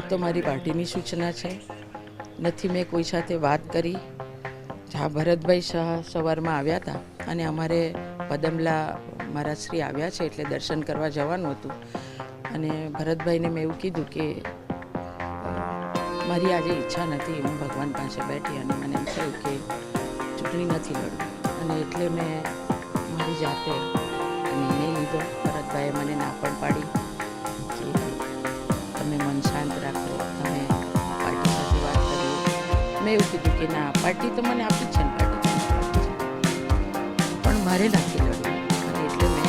તો મારી પાર્ટીની સૂચના છે. નથી મેં કોઈ સાથે વાત કરી. હા ભરતભાઈ શાહ સવારમાં આવ્યા હતા અને અમારે પદમલા મારા શ્રી આવ્યા છે એટલે દર્શન કરવા જવાનું હતું. અને ભરતભાઈને મેં એવું કીધું કે, મારી આજે ઈચ્છા નથી, હું ભગવાન પાસે બેઠી અને મને એમ થયું કે ચૂંટણી નથી લડવી. અને એટલે મેં મારી જાતે નિર્ણય લીધો. ભરતભાઈએ મને ના પણ પાડી. મેં એવું કીધું કે ના, પાર્ટી તો મને આપી છે ને, પાર્ટી પણ મારે નથી લડવું. એટલે મેં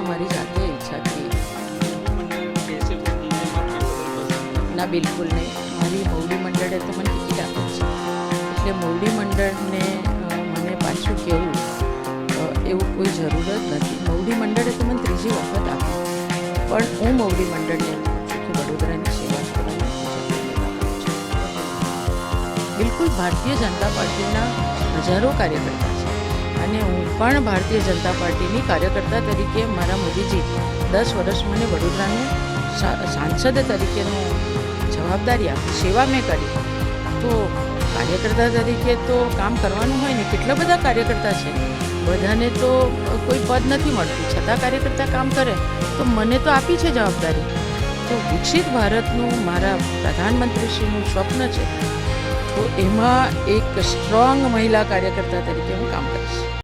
અમારી જાતે ઈચ્છાથી ના, બિલકુલ નહીં. મારી મૌડી મંડળે તો મને ટિકિટ આપી છે. એટલે મૌડી મંડળને મને પાછું કહેવું એવું કોઈ જરૂર જ નથી. મૌડી મંડળે તો મને ત્રીજી વખત આપી. પણ હું મૌડી મંડળને બિલકુલ ભારતીય જનતા પાર્ટીના હજારો કાર્યકર્તા છે. અને હું પણ ભારતીય જનતા પાર્ટીની કાર્યકર્તા તરીકે મારા મોદીજી દસ વર્ષ મને વડોદરાનું સાંસદ તરીકેનું જવાબદારી આપી, સેવા મેં કરી. તો કાર્યકર્તા તરીકે તો કામ કરવાનું હોય ને, કેટલા બધા કાર્યકર્તા છે? બધાને તો કોઈ પદ નથી મળતું. છતાં કાર્યકર્તા કામ કરે, તો મને તો આપી છે જવાબદારી. તો વિકસિત ભારતનું મારા પ્રધાનમંત્રીશ્રીનું સ્વપ્ન છે તો એમાં એક સ્ટ્રોંગ મહિલા કાર્યકર્તા તરીકે હું કામ કરીશ.